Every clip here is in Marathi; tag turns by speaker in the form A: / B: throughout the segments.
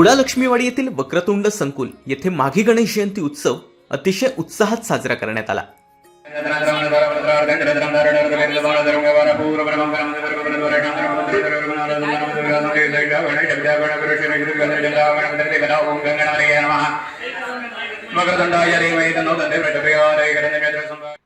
A: कुडा लक्ष्मीवाडी येथील वक्रतुंड संकुल येथे माघी गणेश जयंती उत्सव अतिशय उत्साहात साजरा करण्यात आला.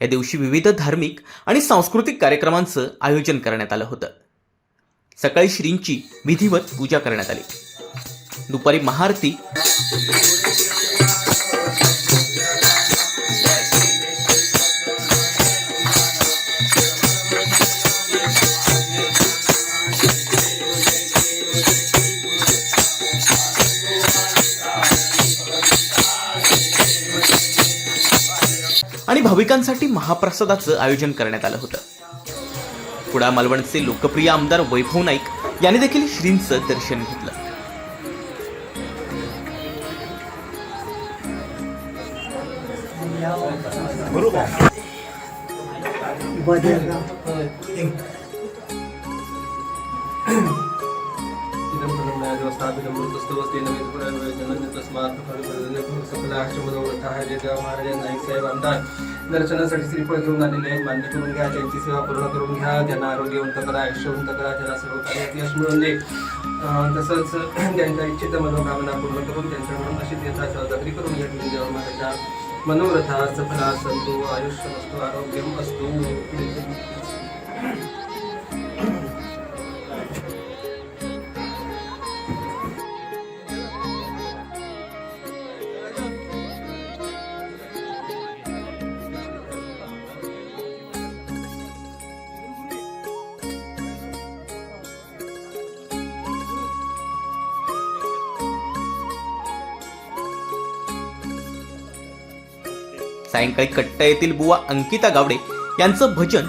A: या दिवशी विविध धार्मिक आणि सांस्कृतिक कार्यक्रमांचं आयोजन करण्यात आलं होतं. सकाळी श्रींची विधिवत पूजा करण्यात आली. दुपारी महाआरती. आणि भाविकांसाठी महाप्रसादाचं आयोजन करण्यात आलं होतं. कुडा मालवणचे लोकप्रिय आमदार वैभव नाईक यांनी देखील श्रींचं दर्शन घेतलं.
B: दर्शनासाठी श्रीफळ घेऊन आलेले आहेत मान्य करून घ्या त्यांची सेवा पूर्ण करून घ्या त्यांना आरोग्यवंत करा आयुष्यवंत करा त्यांना सर्व कार्यात यश मिळवून दे. तसंच त्यांच्या इच्छित मनोकामना पूर्ण करून त्यांच्याकडून अशी देता साजरी करून घ्या तुम्ही देवा महाराजा मनोरथा सफला सन्तु आयुष्यमस्तु आरोग्यम अस्तु।
A: सायंकाळी कट्टा येथील बुवा अंकिता गावडे यांचं भजन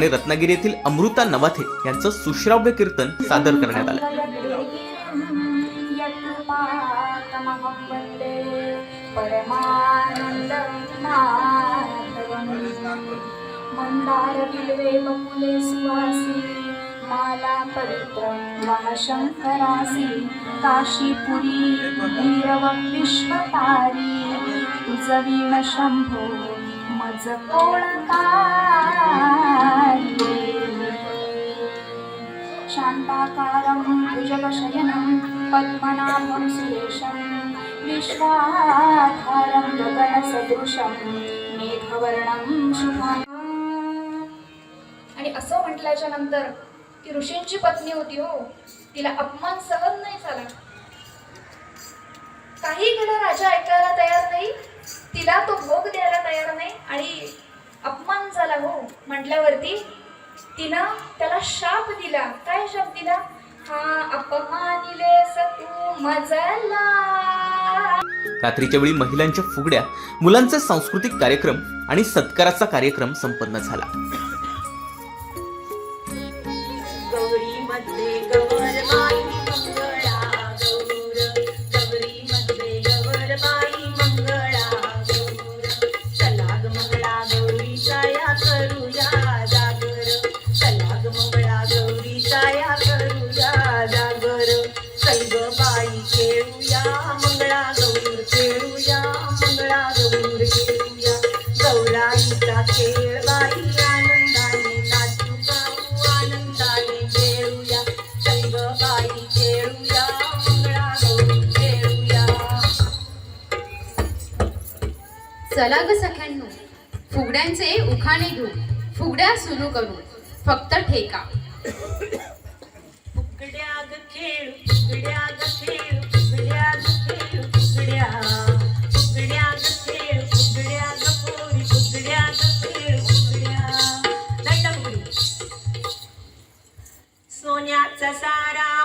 A: आणि रत्नागिरी येथील अमृता नवाथे यांचं सुश्राव्य कीर्तन सादर करण्यात आलं.
C: मंदार बिल्वे बकुले सुवासी माला पवित्र काशीपुरी भैरव विश्वतारी तुझवीण शंभू आज कोणता शान्ताकारं भुजगशयनं पद्मनाभं सुरेशं विश्वाधारं गगनसदृशं मेघवर्णं शुभां
D: आणि असं म्हटल्याच्या नंतर ती ऋषींची पत्नी होती हो. तिला अपमान सहन नाही झाला. काही केलं राजा ऐकायला तयार नाही. तिला तो भोग द्यायला तयार नाही आणि अपमान झाला हो. म्हटल्यावरती तिनं त्याला शाप दिला. काय शाप दिला? हा अपमानिले सतू मजला.
A: रात्रीच्या वेळी महिलांच्या फुगड्या मुलांचा सांस्कृतिक कार्यक्रम आणि सत्काराचा कार्यक्रम संपन्न झाला.
E: चला ग
F: सख्यांनो. फुगड्यांचे उखाणे घेऊ. फुगड्या सुरू करू. फक्त ठेका.
E: सोन्याचा सारा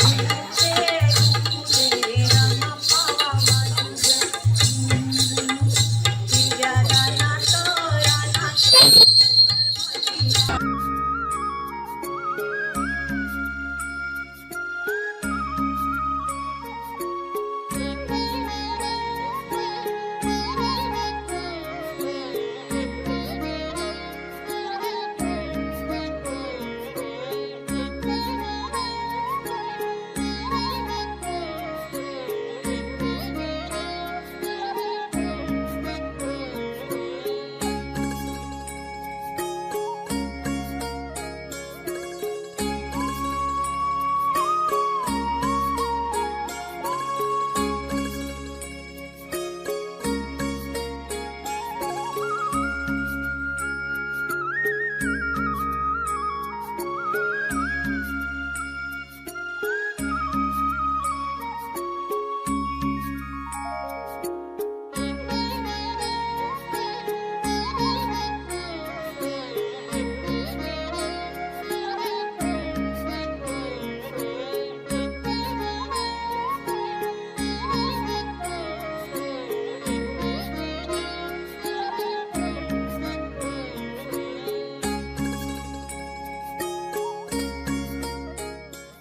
E: Thank you.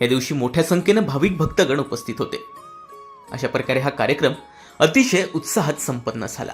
G: या दिवशी मोठ्या संख्येनं भाविक भक्तगण उपस्थित होते. अशा प्रकारे हा कार्यक्रम अतिशय उत्साहात संपन्न झाला.